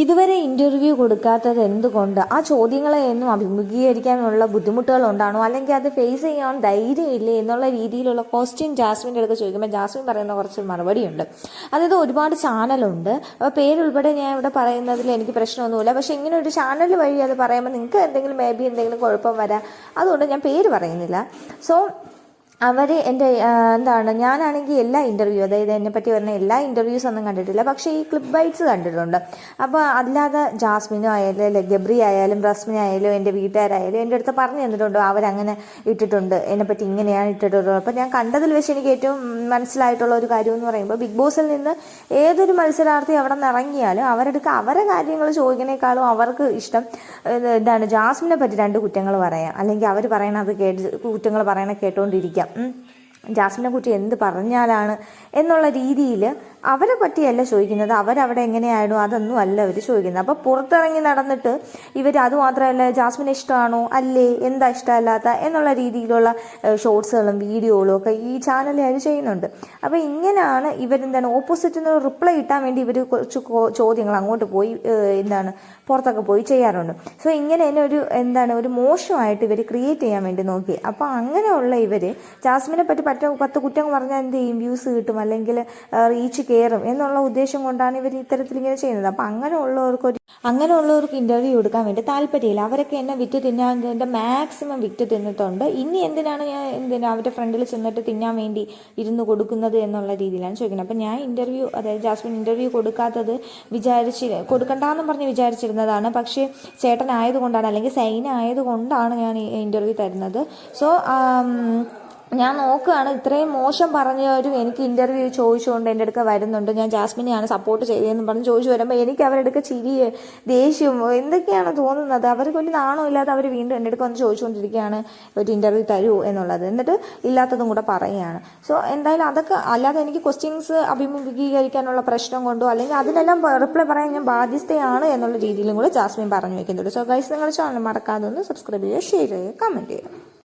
ഇതുവരെ ഇന്റർവ്യൂ കൊടുക്കാത്തത് എന്തുകൊണ്ട്? ആ ചോദ്യങ്ങളെ ഒന്നും അഭിമുഖീകരിക്കാനുള്ള ബുദ്ധിമുട്ടുകൾ ഉണ്ടാണോ അല്ലെങ്കിൽ അത് ഫേസ് ചെയ്യാൻ ധൈര്യമില്ലേ എന്നുള്ള രീതിയിലുള്ള ക്വസ്റ്റ്യൻ ജാസ്മിന്റെ അടുത്ത് ചോദിക്കുമ്പോൾ ജാസ്മിൻ പറയുന്ന കുറച്ച് മറുപടിയുണ്ട്. അതായത് ഒരുപാട് ചാനലുണ്ട്. അപ്പോൾ പേരുൾപ്പെടെ ഞാൻ ഇവിടെ പറയുന്നതിൽ എനിക്ക് പ്രശ്നമൊന്നുമില്ല. പക്ഷെ ഇങ്ങനെ ഒരു ചാനൽ വഴി അത് പറയുമ്പോൾ നിങ്ങൾക്ക് എന്തെങ്കിലും മേ ബി എന്തെങ്കിലും കുഴപ്പം വരാം. അതുകൊണ്ട് ഞാൻ പേര് പറയുന്നില്ല. സോ അവർ എന്റെ എന്താണ് ഞാനാണെങ്കിൽ എല്ലാ ഇന്റർവ്യൂ അതായത് എന്നെ പറ്റി പറഞ്ഞ എല്ലാ ഇന്റർവ്യൂസ് ഒന്നും കണ്ടിട്ടില്ല. പക്ഷേ ഈ ക്ലിപ്പ് ബൈറ്റ്സ് കണ്ടിട്ടുണ്ട്. അപ്പോൾ അല്ലാതെ ജാസ്മിനും ആയാലും ഗബ്രി ആയാലും റസ്മിൻ ആയാലും എന്റെ വീട്ടുകാരായാലും എന്റെ അടുത്ത് പറഞ്ഞു തന്നിട്ടുണ്ട് അവരങ്ങനെ ഇട്ടിട്ടുണ്ട്. എന്നെ പറ്റി ഇങ്ങനെയാണ് ഇട്ടിട്ടുള്ളത്. അപ്പോൾ ഞാൻ കണ്ടതിൽ വെച്ച് എനിക്ക് ഏറ്റവും മനസ്സിലായിട്ടുള്ള ഒരു കാര്യം എന്ന് പറയുമ്പോൾ ബിഗ് ബോസിൽ നിന്ന് ഏതൊരു മത്സരാർത്ഥി അവിടെ നിന്ന് ഇറങ്ങിയാലും അവരെടുക്ക് അവരെ കാര്യങ്ങൾ ചോദിക്കുന്നേക്കാളും അവർക്ക് ഇഷ്ടം എന്താണ് ജാസ്മിനെ പറ്റി രണ്ട് കുറ്റങ്ങൾ പറയാം. അല്ലെങ്കിൽ അവർ പറയണത് കേട്ട് കുറ്റങ്ങൾ പറയണ കേട്ടോണ്ടിരിക്കാം. ഉം. ജാസ്മിനെ കുറ്റി എന്ത് പറഞ്ഞാലാണ് എന്നുള്ള രീതിയിൽ അവരെ പറ്റിയല്ല ചോദിക്കുന്നത്. അവരവിടെ എങ്ങനെയായിരുന്നു? അതൊന്നും അല്ല അവർ ചോദിക്കുന്നത്. അപ്പോൾ പുറത്തിറങ്ങി നടന്നിട്ട് ഇവർ അതുമാത്രമല്ല ജാസ്മിനെ ഇഷ്ടമാണോ? അല്ലേ? എന്താ ഇഷ്ടമല്ലാത്ത? എന്നുള്ള രീതിയിലുള്ള ഷോർട്സുകളും വീഡിയോകളും ഒക്കെ ഈ ചാനലുകാർ ചെയ്യുന്നുണ്ട്. അപ്പോൾ ഇങ്ങനെയാണ് ഇവരെന്താണ് ഓപ്പോസിറ്റിൽ നിന്ന് റിപ്ലൈ കിട്ടാൻ വേണ്ടി ഇവർ കുറച്ച് ചോദ്യങ്ങൾ അങ്ങോട്ട് പോയി എന്താണ് പുറത്തൊക്കെ പോയി ചെയ്യാറുണ്ട്. സോ ഇങ്ങനെ തന്നെ ഒരു എന്താണ് ഒരു മോശമായിട്ട് ഇവർ ക്രിയേറ്റ് ചെയ്യാൻ വേണ്ടി നോക്കി. അപ്പോൾ അങ്ങനെയുള്ള ഇവർ ജാസ്മിനെ പറ്റി പറ്റ പത്ത് കുറ്റം പറഞ്ഞാൽ എന്ത് ചെയ്യും? വ്യൂസ് കിട്ടും. അല്ലെങ്കിൽ റീച്ച് കയറും എന്നുള്ള ഉദ്ദേശം കൊണ്ടാണ് ഇവർ ഇത്തരത്തിൽ ഇങ്ങനെ ചെയ്യുന്നത്. അപ്പോൾ അങ്ങനെയുള്ളവർക്ക് ഒരു അങ്ങനെയുള്ളവർക്ക് ഇന്റർവ്യൂ കൊടുക്കാൻ വേണ്ടി താല്പര്യമില്ല. അവരൊക്കെ എന്നെ വിറ്റ് തിന്നാൻ എന്റെ മാക്സിമം വിറ്റ് തിന്നിട്ടുണ്ട്. ഇനി എന്തിനാണ് ഞാൻ എന്തിനാ അവരുടെ ഫ്രണ്ടിൽ ചെന്നിട്ട് തിന്നാൻ വേണ്ടി ഇരുന്ന് കൊടുക്കുന്നത് എന്നുള്ള രീതിയിലാണ് ചോദിക്കുന്നത്. അപ്പം ഞാൻ ഇന്റർവ്യൂ അതായത് ജാസ്മിൻ ഇന്റർവ്യൂ കൊടുക്കാത്തത് വിചാരിച്ച് കൊടുക്കണ്ടെന്ന് പറഞ്ഞ് വിചാരിച്ചിരുന്നതാണ്. പക്ഷേ ചേട്ടനായതുകൊണ്ടാണ് അല്ലെങ്കിൽ സൈന ആയതുകൊണ്ടാണ് ഞാൻ ഇന്റർവ്യൂ തരുന്നത്. സോ ഞാൻ നോക്കുകയാണ് ഇത്രയും മോശം പറഞ്ഞവരും എനിക്ക് ഇന്റർവ്യൂ ചോദിച്ചുകൊണ്ട് എന്റെ അടുക്ക വരുന്നുണ്ട്. ഞാൻ ജാസ്മിനെയാണ് സപ്പോർട്ട് ചെയ്തതെന്ന് പറഞ്ഞ് ചോദിച്ചു വരുമ്പോൾ എനിക്ക് അവരുടെ അടുക്ക ചിരി ദേഷ്യം എന്തൊക്കെയാണ് തോന്നുന്നത്? അവർക്ക് ഒരു നാണോ ഇല്ലാതെ അവർ വീണ്ടും എന്റെ അടുക്ക വന്ന് ചോദിച്ചുകൊണ്ടിരിക്കുകയാണ് ഒരു ഇന്റർവ്യൂ തരൂ എന്നുള്ളത്. എന്നിട്ട് ഇല്ലാത്തതും കൂടെ പറയുകയാണ്. സോ എന്തായാലും അതൊക്കെ അല്ലാതെ എനിക്ക് ക്വസ്റ്റ്യൻസ് അഭിമുഖീകരിക്കാനുള്ള പ്രശ്നം കൊണ്ടോ അല്ലെങ്കിൽ അതിനെല്ലാം റിപ്ലൈ പറയാൻ ഞാൻ ബാധ്യസ്ഥയാണ് എന്നുള്ള രീതിയിലും കൂടെ ജാസ്മിൻ പറഞ്ഞു വെക്കുന്നുണ്ട്. സോ ഗൈസ് നിങ്ങളുടെ ചാനൽ മറക്കാതെ ഒന്ന് സബ്സ്ക്രൈബ് ചെയ്യുക ഷെയർ ചെയ്യുക കമന്റ് ചെയ്യുക.